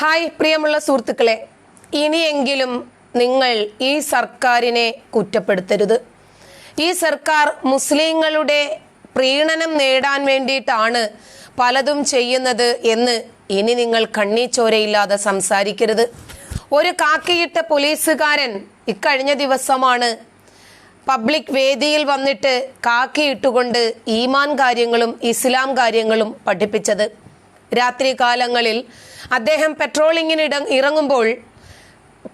Hi പ്രിയമുള്ള സുഹൃത്തുക്കളെ. ഇനിയെങ്കിലും നിങ്ങൾ ഈ സർക്കാരിനെ കുറ്റപ്പെടുത്തരുത്. ഈ സർക്കാർ മുസ്ലിങ്ങളുടെ പ്രീണനം നേടാൻ വേണ്ടിയിട്ടാണ് പലതും ചെയ്യുന്നത് എന്ന് ഇനി നിങ്ങൾ കണ്ണീച്ചോരയില്ലാതെ സംസാരിക്കരുത്. ഒരു കാക്കിയിട്ട പോലീസുകാരൻ ഇക്കഴിഞ്ഞ ദിവസമാണ് പബ്ലിക് വേദിയിൽ വന്നിട്ട് കാക്കിയിട്ടുകൊണ്ട് ഈമാൻ കാര്യങ്ങളും ഇസ്ലാം കാര്യങ്ങളും പഠിപ്പിച്ചത്. രാത്രി കാലങ്ങളിൽ അദ്ദേഹം പെട്രോളിങ്ങിന് ഇട ഇറങ്ങുമ്പോൾ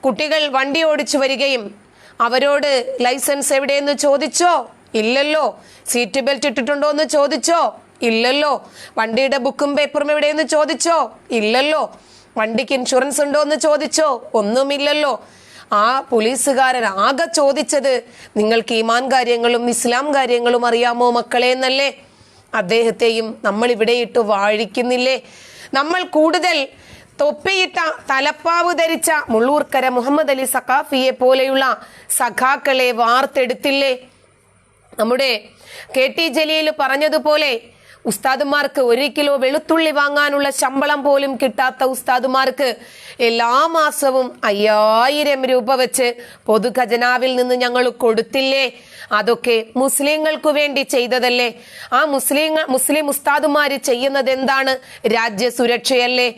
കുട്ടികൾ വണ്ടി ഓടിച്ചു വരികയും അവരോട് ലൈസൻസ് എവിടെയെന്ന് ചോദിച്ചോ? ഇല്ലല്ലോ. സീറ്റ് ബെൽറ്റ് ഇട്ടിട്ടുണ്ടോ? എന്ന് ചോദിച്ചോ? ഇല്ലല്ലോ. വണ്ടിയുടെ ബുക്കും പേപ്പറും എവിടെയെന്ന് ചോദിച്ചോ? ഇല്ലല്ലോ. വണ്ടിക്ക് ഇൻഷുറൻസ് ഉണ്ടോ? എന്ന് ചോദിച്ചോ? ഒന്നുമില്ലല്ലോ. ആ പോലീസുകാരൻ ആകെ ചോദിച്ചത് നിങ്ങൾക്ക് ഈമാൻ കാര്യങ്ങളും ഇസ്ലാം കാര്യങ്ങളും അറിയാമോ മക്കളെ എന്നല്ലേ? അദ്ദേഹത്തെയും നമ്മൾ ഇവിടെ ഇട്ട് വാഴിക്കുന്നില്ലേ? നമ്മൾ കൂടുതൽ തൊപ്പിയിട്ട തലപ്പാവ് ധരിച്ച മുള്ളൂർക്കര മുഹമ്മദ് അലി സഖാഫിയെ പോലെയുള്ള സഖാക്കളെ വാർത്തെടുത്തില്ലേ? നമ്മുടെ കെ ടി ജലീൽ പറഞ്ഞതുപോലെ ഉസ്താദുമാർക്ക് ഒരു കിലോ വെളുത്തുള്ളി വാങ്ങാനുള്ള ശമ്പളം പോലും കിട്ടാത്ത ഉസ്താദുമാർക്ക് എല്ലാ മാസവും അയ്യായിരം രൂപ വെച്ച് പൊതുഖജനാവിൽ നിന്ന് ഞങ്ങൾ കൊടുത്തില്ലേ? അതൊക്കെ മുസ്ലിങ്ങൾക്ക് വേണ്ടി ചെയ്തതല്ലേ? ആ മുസ്ലിം മുസ്ലിം ഉസ്താദുമാര് ചെയ്യുന്നത് എന്താണ് രാജ്യ സുരക്ഷയല്ലേ?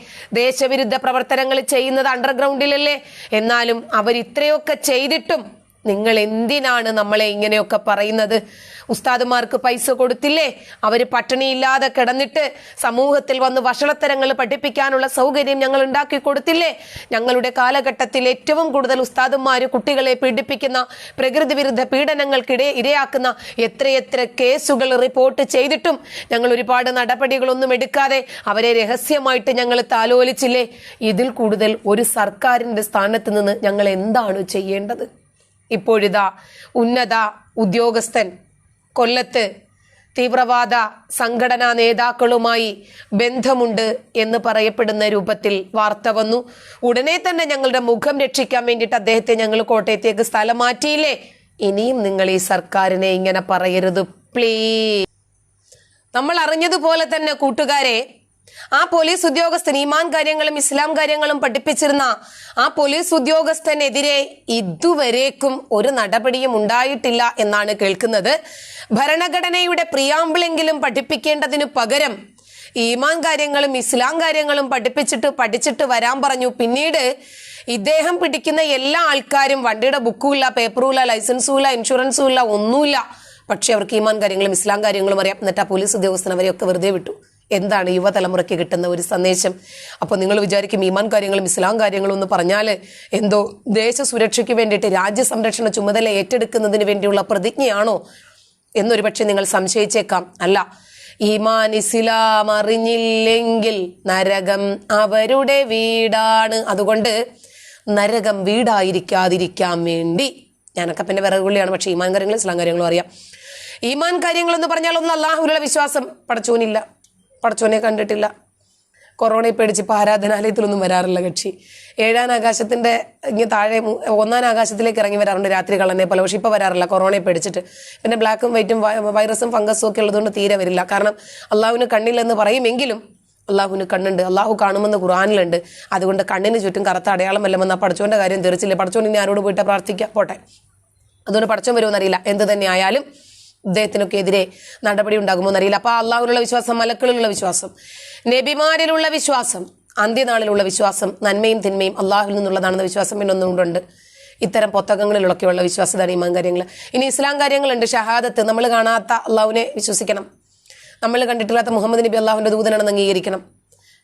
ദേശവിരുദ്ധ പ്രവർത്തനങ്ങൾ ചെയ്യുന്നത് അണ്ടർഗ്രൗണ്ടിലല്ലേ എന്നാലും അവർ ഇത്രയൊക്കെ ചെയ്തിട്ടും നിങ്ങൾ എന്തിനാണ് നമ്മളെ ഇങ്ങനെയൊക്കെ പറയുന്നത്? ഉസ്താദുമാർക്ക് പൈസ കൊടുത്തില്ലേ? അവർ പട്ടിണിയില്ലാതെ കിടന്നിട്ട് സമൂഹത്തിൽ വന്ന് വഷളത്തരങ്ങൾ പഠിപ്പിക്കാനുള്ള സൗകര്യം ഞങ്ങൾ ഉണ്ടാക്കി കൊടുത്തില്ലേ? ഞങ്ങളുടെ കാലഘട്ടത്തിൽ ഏറ്റവും കൂടുതൽ ഉസ്താദുമാർ കുട്ടികളെ പീഡിപ്പിക്കുന്ന പ്രകൃതി വിരുദ്ധ പീഡനങ്ങൾക്കിടെ ഇരയാക്കുന്ന എത്രയെത്ര കേസുകൾ റിപ്പോർട്ട് ചെയ്തിട്ടും ഞങ്ങൾ ഒരുപാട് നടപടികളൊന്നും എടുക്കാതെ അവരെ രഹസ്യമായിട്ട് ഞങ്ങൾ താലോലിച്ചില്ലേ? ഇതിൽ കൂടുതൽ ഒരു സർക്കാരിന്റെ സ്ഥാനത്ത് നിന്ന് ഞങ്ങൾ എന്താണ് ചെയ്യേണ്ടത്? ഇപ്പോഴിതാ ഉന്നത ഉദ്യോഗസ്ഥൻ കൊല്ലത്ത് തീവ്രവാദ സംഘടനാ നേതാക്കളുമായി ബന്ധമുണ്ട് എന്ന് പറയപ്പെടുന്ന രൂപത്തിൽ വാർത്ത വന്നു. ഉടനെ തന്നെ ഞങ്ങളുടെ മുഖം രക്ഷിക്കാൻ വേണ്ടിയിട്ട് അദ്ദേഹത്തെ ഞങ്ങൾ കോട്ടയത്തേക്ക് സ്ഥലം മാറ്റിയില്ലേ? ഇനിയും നിങ്ങൾ ഈ സർക്കാരിനെ ഇങ്ങനെ പറയരുത് പ്ലീ നമ്മൾ അറിഞ്ഞതുപോലെ തന്നെ കൂട്ടുകാരെ ആ പോലീസ് ഉദ്യോഗസ്ഥൻ ഈമാൻ കാര്യങ്ങളും ഇസ്ലാം കാര്യങ്ങളും പഠിപ്പിച്ചിരുന്ന ആ പോലീസ് ഉദ്യോഗസ്ഥനെതിരെ ഇതുവരേക്കും ഒരു നടപടിയും ഉണ്ടായിട്ടില്ല എന്നാണ് കേൾക്കുന്നത്. ഭരണഘടനയുടെ പ്രിയാമ്പിളെങ്കിലും പഠിപ്പിക്കേണ്ടതിനു പകരം ഈമാൻ കാര്യങ്ങളും ഇസ്ലാം കാര്യങ്ങളും പഠിപ്പിച്ചിട്ട് പഠിച്ചിട്ട് വരാൻ പറഞ്ഞു. പിന്നീട് ഇദ്ദേഹം പിടിക്കുന്ന എല്ലാ ആൾക്കാരും വണ്ടിയുടെ ബുക്കും ഇല്ല പേപ്പറും ഇല്ല ലൈസൻസും ഇല്ല ഇൻഷുറൻസും ഇല്ല ഒന്നുമില്ല. പക്ഷെ അവർക്ക് ഈമാൻ കാര്യങ്ങളും ഇസ്ലാം കാര്യങ്ങളും അറിയാം. എന്നിട്ട് ആ പോലീസ് ഉദ്യോഗസ്ഥൻ അവരെയൊക്കെ വെറുതെ വിട്ടു. എന്താണ് യുവതലമുറയ്ക്ക് കിട്ടുന്ന ഒരു സന്ദേശം? അപ്പോൾ നിങ്ങൾ വിചാരിക്കും ഈമാൻ കാര്യങ്ങളും ഇസ്ലാം കാര്യങ്ങളും എന്ന് പറഞ്ഞാൽ എന്തോ ദേശ സുരക്ഷയ്ക്ക് വേണ്ടിയിട്ട് രാജ്യ സംരക്ഷണ ചുമതല ഏറ്റെടുക്കുന്നതിന് വേണ്ടിയുള്ള പ്രതിജ്ഞയാണോ? എന്നൊരു പക്ഷെ നിങ്ങൾ സംശയിച്ചേക്കാം. അല്ല. ഈമാൻ ഇസ്ലാം അറിഞ്ഞില്ലെങ്കിൽ നരകം അവരുടെ വീടാണ്. അതുകൊണ്ട് നരകം വീടായിരിക്കാതിരിക്കാൻ വേണ്ടി. ഞാനൊക്കെ പിന്നെ വിറകുള്ളിയാണ് പക്ഷെ ഈമാൻ കാര്യങ്ങളും ഇസ്ലാം കാര്യങ്ങളും അറിയാം. ഈമാൻ കാര്യങ്ങൾ എന്ന് പറഞ്ഞാൽ ഒന്ന് അള്ളാഹുലുള്ള വിശ്വാസം. പടച്ചോനില്ല പടച്ചോനെ കണ്ടിട്ടില്ല. കൊറോണയെ പേടിച്ച് ഇപ്പോൾ ആരാധനാലയത്തിലൊന്നും വരാറില്ല കക്ഷി. ഏഴാം ആകാശത്തിന്റെ ഇങ്ങനെ താഴെ ഒന്നാം ആകാശത്തിലേക്ക് ഇറങ്ങി വരാറുണ്ട് രാത്രി കള്ളനെ പോലെ. പക്ഷേ ഇപ്പോൾ വരാറില്ല കൊറോണയെ പേടിച്ചിട്ട്. പിന്നെ ബ്ലാക്കും വൈറ്റും വൈറസും ഫംഗസും ഒക്കെ ഉള്ളതുകൊണ്ട് തീരെ വരില്ല. കാരണം അള്ളാഹുവിന് കണ്ണില്ലെന്ന് പറയുമെങ്കിലും അള്ളാഹുവിന് കണ്ണുണ്ട്. അള്ളാഹു കാണുമെന്ന് ഖുറാനിലുണ്ട് അതുകൊണ്ട് കണ്ണിന് ചുറ്റും കറുത്ത അടയാളം വല്ലമെന്ന പടച്ചോന്റെ കാര്യം തീർച്ചില്ല പഠിച്ചോണ്ട് ഇനി ആരോട് പോയിട്ട് പ്രാർത്ഥിക്കാം? പോട്ടെ. അതുകൊണ്ട് പടച്ചോൻ വരുമെന്നറിയില്ല എന്ത് തന്നെ ആയാലും ഇദ്ദേഹത്തിനൊക്കെ എതിരെ നടപടി ഉണ്ടാകുമോ എന്നറിയില്ല അപ്പൊ അള്ളാഹുലുള്ള വിശ്വാസം മലക്കളിലുള്ള വിശ്വാസം നബിമാരിലുള്ള വിശ്വാസം അന്ത്യനാളിലുള്ള വിശ്വാസം നന്മയും തിന്മയും അള്ളാഹുവിൽ നിന്നുള്ളതാണെന്ന വിശ്വാസം പിന്നെ ഒന്നുകൊണ്ടുണ്ട് ഇത്തരം പുസ്തകങ്ങളിലൊക്കെയുള്ള വിശ്വാസതാണ് ഈമാൻ കാര്യങ്ങൾ ഇനി ഇസ്ലാം കാര്യങ്ങളുണ്ട്. ഷഹാദത്ത് നമ്മൾ കാണാത്ത അള്ളാഹുവിനെ വിശ്വസിക്കണം. നമ്മൾ കണ്ടിട്ടില്ലാത്ത മുഹമ്മദ് നബി അള്ളാഹുവിന്റെ ദൂതനാണെന്ന് അംഗീകരിക്കണം.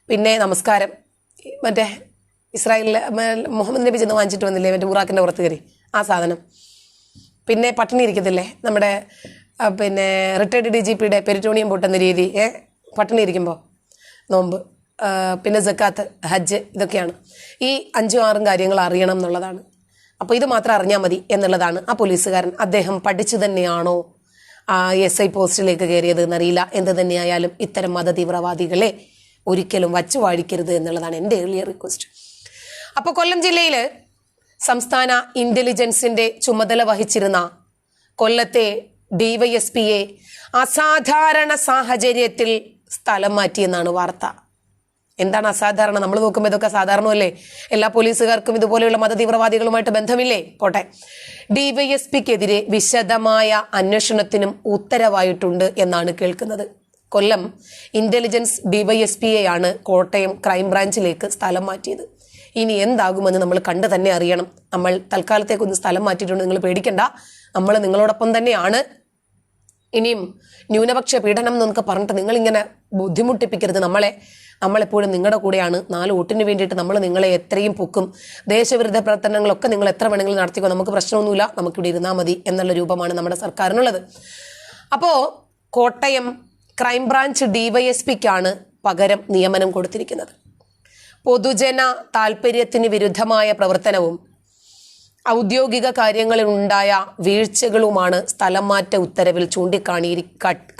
പിന്നെ നമസ്കാരം. മറ്റേ ഇസ്രായേലിലെ മുഹമ്മദ് നബി ചെന്ന് വാങ്ങിച്ചിട്ട് വന്നില്ലേ? മറ്റേ ബുറാക്കിന്റെ പുറത്ത് കയറി. ആ സാധനം. പിന്നെ പട്ടിണി ഇരിക്കത്തില്ലേ? നമ്മുടെ പിന്നെ റിട്ടയർഡ് ഡി ജി പിയുടെ പെരിറ്റോണിയം പൊട്ടുന്ന രീതി ഏ? പട്ടിണി ഇരിക്കുമ്പോൾ നോമ്പ് പിന്നെ ജക്കാത്ത് ഹജ്ജ് ഇതൊക്കെയാണ്. ഈ അഞ്ചും ആറും കാര്യങ്ങൾ അറിയണം എന്നുള്ളതാണ്. അപ്പോൾ ഇത് മാത്രം അറിഞ്ഞാൽ മതി എന്നുള്ളതാണ് ആ പോലീസുകാരൻ. അദ്ദേഹം പഠിച്ചു തന്നെയാണോ ആ എസ് ഐ പോസ്റ്റിലേക്ക് കയറിയത് എന്നറിയില്ല. എന്ത് തന്നെയായാലും ഇത്തരം മത തീവ്രവാദികളെ ഒരിക്കലും വച്ചു വാഴിക്കരുത് എന്നുള്ളതാണ് എന്റെ ഏർലിയ റിക്വസ്റ്റ് അപ്പോൾ കൊല്ലം ജില്ലയിൽ സംസ്ഥാന ഇന്റലിജൻസിന്റെ ചുമതല വഹിച്ചിരുന്ന കൊല്ലത്തെ ഡിവൈഎസ്പിയെ അസാധാരണ സാഹചര്യത്തിൽ സ്ഥലം മാറ്റിയെന്നാണ് വാർത്ത. എന്താണ് അസാധാരണ? നമ്മൾ നോക്കുമ്പോൾ ഇതൊക്കെ സാധാരണമല്ലേ? എല്ലാ പോലീസുകാർക്കും ഇതുപോലെയുള്ള മതതീവ്രവാദികളുമായിട്ട് ബന്ധമില്ലേ? പോട്ടെ. ഡിവൈഎസ്പിക്കെതിരെ വിശദമായ അന്വേഷണത്തിനും ഉത്തരവായിട്ടുണ്ട് എന്നാണ് കേൾക്കുന്നത്. കൊല്ലം ഇന്റലിജൻസ് ഡിവൈഎസ്പിയെയാണ് കോട്ടയം ക്രൈംബ്രാഞ്ചിലേക്ക് സ്ഥലം മാറ്റിയത്. ഇനി എന്താകുമെന്ന് നമ്മൾ കണ്ടു തന്നെ അറിയണം. നമ്മൾ തൽക്കാലത്തേക്കൊന്ന് സ്ഥലം മാറ്റിയിട്ടുണ്ട്. നിങ്ങൾ പേടിക്കണ്ട. നമ്മൾ നിങ്ങളോടൊപ്പം തന്നെയാണ്. ഇനിയും ന്യൂനപക്ഷ പീഡനം എന്നൊക്കെ പറഞ്ഞിട്ട് നിങ്ങളിങ്ങനെ ബുദ്ധിമുട്ടിപ്പിക്കരുത്. നമ്മളെ നമ്മളെപ്പോഴും നിങ്ങളുടെ കൂടെയാണ്. നാല് വോട്ടിന് വേണ്ടിയിട്ട് നമ്മൾ നിങ്ങളെ എത്രയും പൊക്കും. ദേശവിരുദ്ധ പ്രവർത്തനങ്ങളൊക്കെ നിങ്ങൾ എത്ര വേണമെങ്കിലും നടത്തിക്കോ. നമുക്ക് പ്രശ്നമൊന്നുമില്ല. നമുക്കിവിടെ ഇരുന്നാൽ മതി എന്നുള്ള രൂപമാണ് നമ്മുടെ സർക്കാരിനുള്ളത്. അപ്പോൾ കോട്ടയം ക്രൈംബ്രാഞ്ച് ഡിവൈഎസ്പിക്കാണ് പകരം നിയമനം കൊടുത്തിരിക്കുന്നത്. പൊതുജന താൽപ്പര്യത്തിന് വിരുദ്ധമായ പ്രവർത്തനവും ഔദ്യോഗിക കാര്യങ്ങളിൽ ഉണ്ടായ വീഴ്ചകളുമാണ് സ്ഥലം മാറ്റ ഉത്തരവിൽ ചൂണ്ടിക്കാണി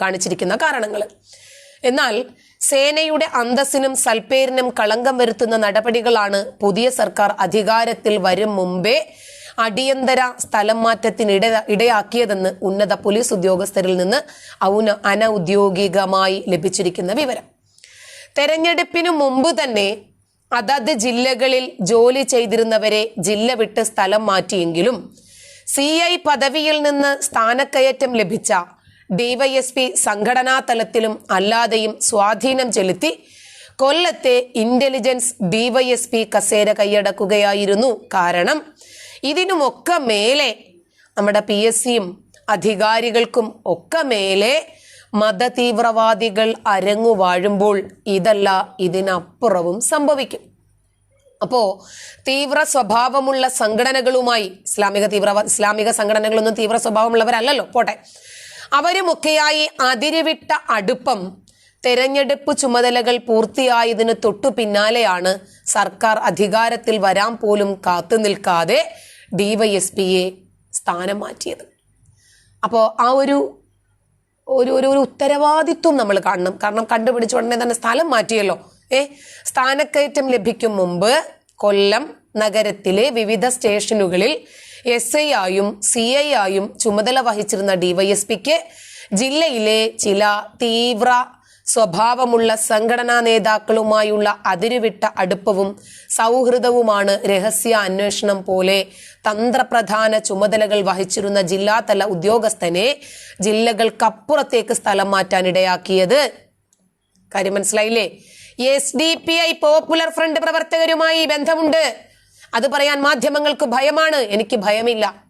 കാണിച്ചിരിക്കുന്ന കാരണങ്ങൾ. എന്നാൽ സേനയുടെ അന്തസ്സിനും സൽപ്പേരിനും കളങ്കം വരുത്തുന്ന നടപടികളാണ് പുതിയ സർക്കാർ അധികാരത്തിൽ വരും മുമ്പേ അടിയന്തര സ്ഥലം മാറ്റത്തിന് ഇട ഇടയാക്കിയതെന്ന് ഉന്നത പോലീസ് ഉദ്യോഗസ്ഥരിൽ നിന്ന് ഔന അനൌദ്യോഗികമായി ലഭിച്ചിരിക്കുന്ന വിവരം. തെരഞ്ഞെടുപ്പിനു മുമ്പ് തന്നെ അതത് ജില്ലകളിൽ ജോലി ചെയ്തിരുന്നവരെ ജില്ല വിട്ട് സ്ഥലം മാറ്റിയെങ്കിലും സി ഐ പദവിയിൽ നിന്ന് സ്ഥാനക്കയറ്റം ലഭിച്ച ഡിവൈഎസ്പി സംഘടനാ തലത്തിലും അല്ലാതെയും സ്വാധീനം ചെലുത്തി കൊല്ലത്തെ ഇന്റലിജൻസ് ഡിവൈഎസ്പി കസേര കൈയടക്കുകയായിരുന്നു കാരണം ഇതിനുമൊക്കെ മേലെ നമ്മുടെ പി എസ് സിയും അധികാരികൾക്കും ഒക്കെ മേലെ മതതീവ്രവാദികൾ അരങ്ങുവാഴുമ്പോൾ ഇതല്ല ഇതിനപ്പുറവും സംഭവിക്കും. അപ്പോ തീവ്ര സ്വഭാവമുള്ള സംഘടനകളുമായി ഇസ്ലാമിക തീവ്രവാദ ഇസ്ലാമിക സംഘടനകളൊന്നും തീവ്ര സ്വഭാവമുള്ളവരല്ലല്ലോ പോട്ടെ. അവരുമൊക്കെയായി അതിരുവിട്ട അടുപ്പം തെരഞ്ഞെടുപ്പ് ചുമതലകൾ പൂർത്തിയായതിന് തൊട്ടു പിന്നാലെയാണ് സർക്കാർ അധികാരത്തിൽ വരാൻ പോലും കാത്തു നിൽക്കാതെ ഡിവൈഎസ്പിയെ സ്ഥാനം മാറ്റിയത്. അപ്പോൾ ആ ഒരു ഒരു ഒരു ഒരു ഉത്തരവാദിത്വം നമ്മൾ കാണണം. കാരണം കണ്ടുപിടിച്ച ഉടനെ തന്നെ സ്ഥലം മാറ്റിയല്ലോ. ഏ സ്ഥാനക്കയറ്റം ലഭിക്കും മുമ്പ് കൊല്ലം നഗരത്തിലെ വിവിധ സ്റ്റേഷനുകളിൽ എസ് ഐ ആയും സി ഐ ആയും ചുമതല വഹിച്ചിരുന്ന ഡിവൈഎസ്പിക്ക് ജില്ലയിലെ ചില തീവ്ര സ്വഭാവമുള്ള സംഘടനാ നേതാക്കളുമായുള്ള അതിരുവിട്ട അടുപ്പവും സൗഹൃദവുമാണ് രഹസ്യ അന്വേഷണം പോലെ തന്ത്രപ്രധാന ചുമതലകൾ വഹിച്ചിരുന്ന ജില്ലാതല ഉദ്യോഗസ്ഥനെ ജില്ലകൾക്കപ്പുറത്തേക്ക് സ്ഥലം മാറ്റാൻ ഇടയാക്കിയത്. കാര്യം മനസ്സിലായില്ലേ? S D P I popular front പ്രവർത്തകരുമായി ബന്ധമുണ്ട്. അത് പറയാൻ മാധ്യമങ്ങൾക്ക് ഭയമാണ്. എനിക്ക് ഭയമില്ല.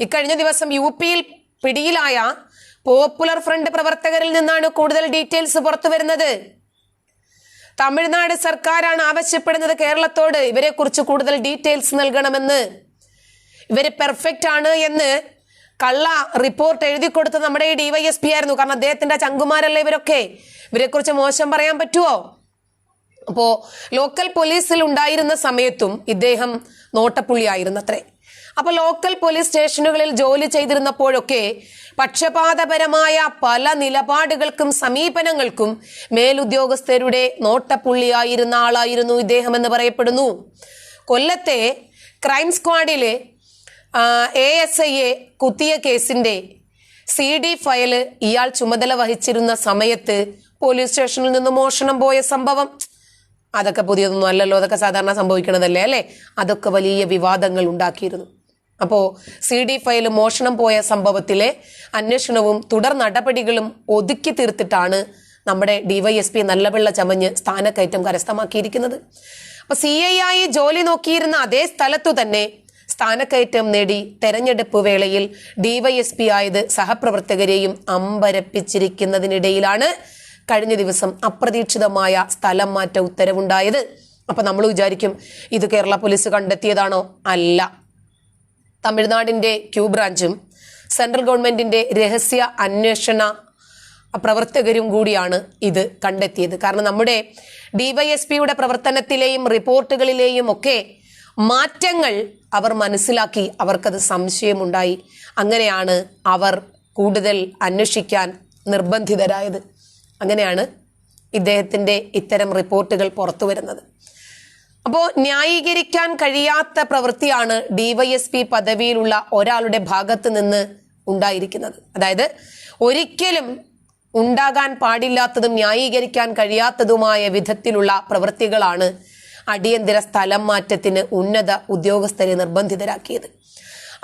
ഇക്കഴിഞ്ഞ ദിവസം യു പിയിൽ പിടിയിലായ പോപ്പുലർ ഫ്രണ്ട് പ്രവർത്തകരിൽ നിന്നാണ് കൂടുതൽ ഡീറ്റെയിൽസ് പുറത്തു വരുന്നത്. തമിഴ്നാട് സർക്കാരാണ് ആവശ്യപ്പെടുന്നത് കേരളത്തോട്. ഇവരെ കുറിച്ച് കൂടുതൽ ഡീറ്റെയിൽസ് നൽകണമെന്ന്. ഇവർ പെർഫെക്റ്റ് ആണ് എന്ന് കള്ള റിപ്പോർട്ട് എഴുതി കൊടുത്ത നമ്മുടെ ഈ ഡിവൈഎസ്പി ആയിരുന്നു. കാരണം അദ്ദേഹത്തിന്റെ ചങ്കുമാരല്ലേ ഇവരൊക്കെ? ഇവരെ കുറിച്ച് മോശം പറയാൻ പറ്റുമോ അപ്പോ ലോക്കൽ പോലീസിൽ ഉണ്ടായിരുന്ന സമയത്തും ഇദ്ദേഹം നോട്ടപ്പുള്ളിയായിരുന്നു അത്രേ അപ്പൊ ലോക്കൽ പോലീസ് സ്റ്റേഷനുകളിൽ ജോലി ചെയ്തിരുന്നപ്പോഴൊക്കെ പക്ഷപാതപരമായ പല നിലപാടുകൾക്കും സമീപനങ്ങൾക്കും മേലുദ്യോഗസ്ഥരുടെ നോട്ടപ്പുള്ളിയായിരുന്ന ആളായിരുന്നു ഇദ്ദേഹം എന്ന് പറയപ്പെടുന്നു. കൊല്ലത്തെ ക്രൈം സ്ക്വാഡിലെ എ എസ് ഐയെ കുത്തിയ കേസിന്റെ സി ഡി ഫയൽ ഇയാൾ ചുമതല വഹിച്ചിരുന്ന സമയത്ത് പോലീസ് സ്റ്റേഷനിൽ നിന്ന് മോഷണം പോയ സംഭവം. അതൊക്കെ പുതിയതൊന്നും അല്ലല്ലോ അതൊക്കെ സാധാരണ സംഭവിക്കണതല്ലേ അല്ലേ? അതൊക്കെ വലിയ വിവാദങ്ങൾ ഉണ്ടാക്കിയിരുന്നു. അപ്പോൾ സി ഡി ഫയൽ മോഷണം പോയ സംഭവത്തിലെ അന്വേഷണവും തുടർ നടപടികളും ഒതുക്കി തീർത്തിട്ടാണ് നമ്മുടെ ഡിവൈഎസ്പി നല്ലവെള്ള ചമഞ്ഞ് സ്ഥാനക്കയറ്റം കരസ്ഥമാക്കിയിരിക്കുന്നത്. അപ്പൊ സി ഐ ആയി ജോലി നോക്കിയിരുന്ന അതേ സ്ഥലത്തു തന്നെ സ്ഥാനക്കയറ്റം നേടി തെരഞ്ഞെടുപ്പ് വേളയിൽ ഡിവൈഎസ്പി ആയത് സഹപ്രവർത്തകരെയും അമ്പരപ്പിച്ചിരിക്കുന്നതിനിടയിലാണ് കഴിഞ്ഞ ദിവസം അപ്രതീക്ഷിതമായ സ്ഥലം മാറ്റ ഉത്തരവുണ്ടായത്. അപ്പൊ നമ്മൾ വിചാരിക്കും ഇത് കേരള പോലീസ് കണ്ടെത്തിയതാണോ? അല്ല. തമിഴ്നാടിന്റെ ക്യൂ ബ്രാഞ്ചും സെൻട്രൽ ഗവൺമെന്റിന്റെ രഹസ്യ അന്വേഷണ പ്രവർത്തകരും കൂടിയാണ് ഇത് കണ്ടെത്തിയത്. കാരണം നമ്മുടെ ഡിവൈഎസ്പിയുടെ പ്രവർത്തനത്തിലെയും റിപ്പോർട്ടുകളിലെയും ഒക്കെ മാറ്റങ്ങൾ അവർ മനസ്സിലാക്കി. അവർക്കത് സംശയമുണ്ടായി. അങ്ങനെയാണ് അവർ കൂടുതൽ അന്വേഷിക്കാൻ നിർബന്ധിതരായത്. അങ്ങനെയാണ് ഇദ്ദേഹത്തിന്റെ ഇത്തരം റിപ്പോർട്ടുകൾ പുറത്തു വരുന്നത് അപ്പോൾ ന്യായീകരിക്കാൻ കഴിയാത്ത പ്രവൃത്തിയാണ് ഡിവൈഎസ്പി പദവിയിലുള്ള ഒരാളുടെ ഭാഗത്ത് നിന്ന് ഉണ്ടായിരിക്കുന്നത്. അതായത് ഒരിക്കലും ഉണ്ടാകാൻ പാടില്ലാത്തതും ന്യായീകരിക്കാൻ കഴിയാത്തതുമായ വിധത്തിലുള്ള പ്രവൃത്തികളാണ് അടിയന്തര സ്ഥലം മാറ്റത്തിന് ഉന്നത ഉദ്യോഗസ്ഥരെ നിർബന്ധിതരാക്കിയത്.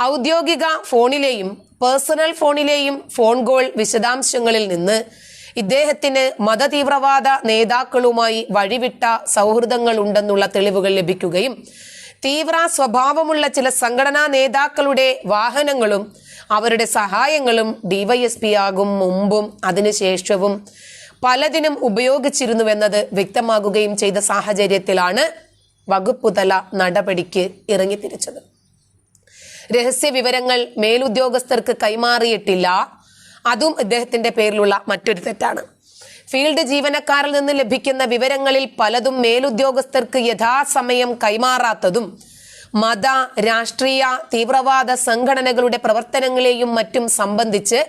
ഔദ്യോഗിക ഫോണിലെയും പേഴ്സണൽ ഫോണിലെയും ഫോൺ കോൾ വിശദാംശങ്ങളിൽ നിന്ന് ഇദ്ദേഹത്തിന് മതതീവ്രവാദ നേതാക്കളുമായി വഴിവിട്ട സൗഹൃദങ്ങൾ ഉണ്ടെന്നുള്ള തെളിവുകൾ ലഭിക്കുകയും തീവ്ര സ്വഭാവമുള്ള ചില സംഘടനാ നേതാക്കളുടെ വാഹനങ്ങളും അവരുടെ സഹായങ്ങളും ഡിവൈഎസ്പി ആകും മുമ്പും അതിനുശേഷവും പലതിനും ഉപയോഗിച്ചിരുന്നുവെന്നത് വ്യക്തമാകുകയും ചെയ്ത സാഹചര്യത്തിലാണ് വകുപ്പുതല നടപടിക്ക് ഇറങ്ങിത്തിരിച്ചത്. രഹസ്യ വിവരങ്ങൾ മേലുദ്യോഗസ്ഥർക്ക് കൈമാറിയിട്ടില്ല. അതും ഇദ്ദേഹത്തിന്റെ പേരിലുള്ള മറ്റൊരു തെറ്റാണ്. ഫീൽഡ് ജീവനക്കാരിൽ നിന്ന് ലഭിക്കുന്ന വിവരങ്ങളിൽ പലതും മേലുദ്യോഗസ്ഥർക്ക് യഥാസമയം കൈമാറാത്തതും മത രാഷ്ട്രീയ തീവ്രവാദ സംഘടനകളുടെ പ്രവർത്തനങ്ങളെയും മറ്റും സംബന്ധിച്ച്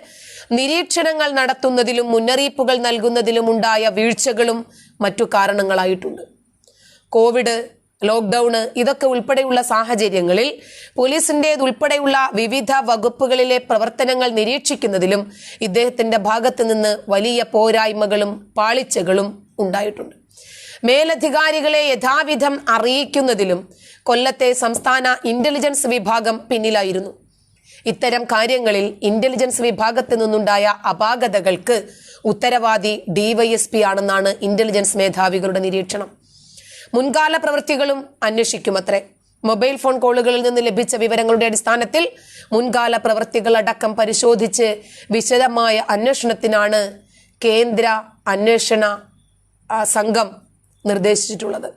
നിരീക്ഷണങ്ങൾ നടത്തുന്നതിലും മുന്നറിയിപ്പുകൾ നൽകുന്നതിലും ഉണ്ടായ വീഴ്ചകളും മറ്റു കാരണങ്ങളായിട്ടുണ്ട്. കോവിഡ് ലോക്ക്ഡൌണ് ഇതൊക്കെ ഉൾപ്പെടെയുള്ള സാഹചര്യങ്ങളിൽ പോലീസിന്റെതുൾപ്പെടെയുള്ള വിവിധ വകുപ്പുകളിലെ പ്രവർത്തനങ്ങൾ നിരീക്ഷിക്കുന്നതിലും ഇദ്ദേഹത്തിന്റെ ഭാഗത്ത് നിന്ന് വലിയ പോരായ്മകളും പാളിച്ചകളും ഉണ്ടായിട്ടുണ്ട്. മേലധികാരികളെ യഥാവിധം അറിയിക്കുന്നതിലും കൊല്ലത്തെ സംസ്ഥാന ഇന്റലിജൻസ് വിഭാഗം പിന്നിലായിരുന്നു. ഇത്തരം കാര്യങ്ങളിൽ ഇന്റലിജൻസ് വിഭാഗത്തു നിന്നുണ്ടായ അപാകതകൾക്ക് ഉത്തരവാദി ഡിവൈഎസ്പി ആണെന്നാണ് ഇന്റലിജൻസ് മേധാവികളുടെ നിരീക്ഷണം. മുൻകാല പ്രവൃത്തികളും അന്വേഷിക്കുമത്രേ. മൊബൈൽ ഫോൺ കോളുകളിൽ നിന്ന് ലഭിച്ച വിവരങ്ങളുടെ അടിസ്ഥാനത്തിൽ മുൻകാല പ്രവൃത്തികളടക്കം പരിശോധിച്ച് വിശദമായ അന്വേഷണത്തിനാണ് കേന്ദ്ര അന്വേഷണ സംഘം നിർദ്ദേശിച്ചിട്ടുള്ളത്.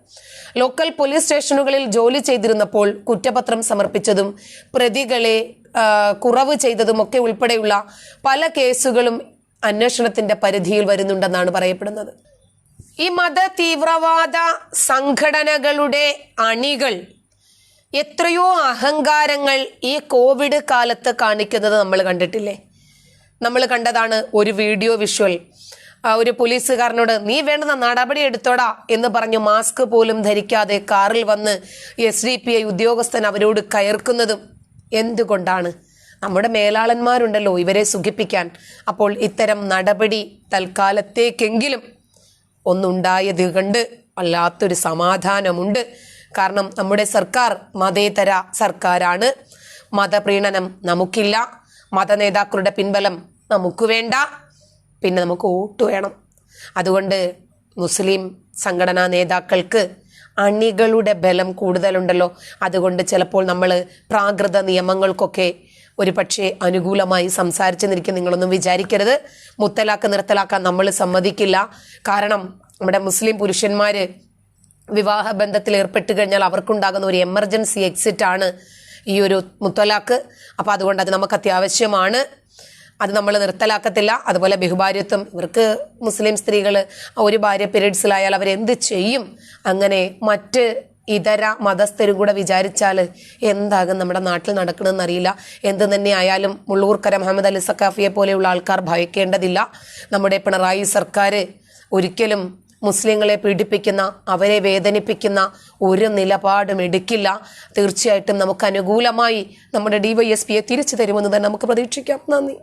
ലോക്കൽ പോലീസ് സ്റ്റേഷനുകളിൽ ജോലി ചെയ്തിരുന്നപ്പോൾ കുറ്റപത്രം സമർപ്പിച്ചതും പ്രതികളെ കുറവ് ചെയ്തതുമൊക്കെ ഉൾപ്പെടെയുള്ള പല കേസുകളും അന്വേഷണത്തിന്റെ പരിധിയിൽ വരുന്നുണ്ടെന്നാണ് പറയപ്പെടുന്നത്. ഈ മത തീവ്രവാദ സംഘടനകളുടെ അണികൾ എത്രയോ അഹങ്കാരങ്ങൾ ഈ കോവിഡ് കാലത്ത് കാണിക്കുന്നത് നമ്മൾ കണ്ടിട്ടില്ലേ? നമ്മൾ കണ്ടതാണ് ഒരു വീഡിയോ വിഷ്വൽ. ഒരു പോലീസുകാരനോട് നീ വേണ്ടുന്ന നടപടി എടുത്തോടാ എന്ന് പറഞ്ഞു മാസ്ക് പോലും ധരിക്കാതെ കാറിൽ വന്ന് എസ് ഡി പി ഐ ഉദ്യോഗസ്ഥൻ അവരോട് കയർക്കുന്നതും എന്തുകൊണ്ടാണ്? നമ്മുടെ മേലാളന്മാരുണ്ടല്ലോ ഇവരെ സുഖിപ്പിക്കാൻ. അപ്പോൾ ഇത്തരം നടപടി തൽക്കാലത്തേക്കെങ്കിലും ഒന്നുണ്ടായത് കണ്ട് വല്ലാത്തൊരു സമാധാനമുണ്ട്. കാരണം നമ്മുടെ സർക്കാർ മതേതര സർക്കാരാണ്. മതപ്രീണനം നമുക്കില്ല. മതനേതാക്കളുടെ പിൻബലം നമുക്ക് വേണ്ട. പിന്നെ നമുക്ക് വോട്ട് വേണം. അതുകൊണ്ട് മുസ്ലിം സംഘടനാ നേതാക്കൾക്ക് അണികളുടെ ബലം കൂടുതലുണ്ടല്ലോ. അതുകൊണ്ട് ചിലപ്പോൾ നമ്മൾ പ്രാകൃത നിയമങ്ങൾക്കൊക്കെ ഒരു പക്ഷേ അനുകൂലമായി സംസാരിച്ചെന്നിരിക്കും നിങ്ങളൊന്നും വിചാരിക്കരുത്. മുത്തലാക്ക് നിർത്തലാക്കാൻ നമ്മൾ സമ്മതിക്കില്ല. കാരണം നമ്മുടെ മുസ്ലിം പുരുഷന്മാര് വിവാഹ ബന്ധത്തിൽ ഏർപ്പെട്ട് കഴിഞ്ഞാൽ അവർക്കുണ്ടാകുന്ന ഒരു എമർജൻസി എക്സിറ്റ് ആണ് ഈ ഒരു മുത്തലാക്ക് അപ്പോൾ അതുകൊണ്ട് അത് നമുക്ക് അത്യാവശ്യമാണ്. അത് നമ്മൾ നിർത്തലാക്കത്തില്ല. അതുപോലെ ബഹുഭാര്യത്വം ഇവർക്ക് മുസ്ലിം സ്ത്രീകൾ ഒരു ഭാര്യ പീരീഡ്സിലായാൽ അവരെന്ത് ചെയ്യും? അങ്ങനെ മറ്റ് ഇതര മതസ്ഥരും കൂടെ വിചാരിച്ചാൽ എന്താകും നമ്മുടെ നാട്ടിൽ നടക്കണമെന്ന് അറിയില്ല എന്ത് തന്നെ ആയാലും മുള്ളൂർക്കര മുഹമ്മദ് അലി സക്കാഫിയെ പോലെയുള്ള ആൾക്കാർ ഭയക്കേണ്ടതില്ല. നമ്മുടെ പിണറായി സർക്കാർ ഒരിക്കലും മുസ്ലിങ്ങളെ പീഡിപ്പിക്കുന്ന അവരെ വേദനിപ്പിക്കുന്ന ഒരു നിലപാടും എടുക്കില്ല. തീർച്ചയായിട്ടും നമുക്ക് അനുകൂലമായി നമ്മുടെ ഡിവൈഎസ്പിയെ തിരിച്ചു തരുമെന്ന് തന്നെ നമുക്ക് പ്രതീക്ഷിക്കാം. നന്ദി.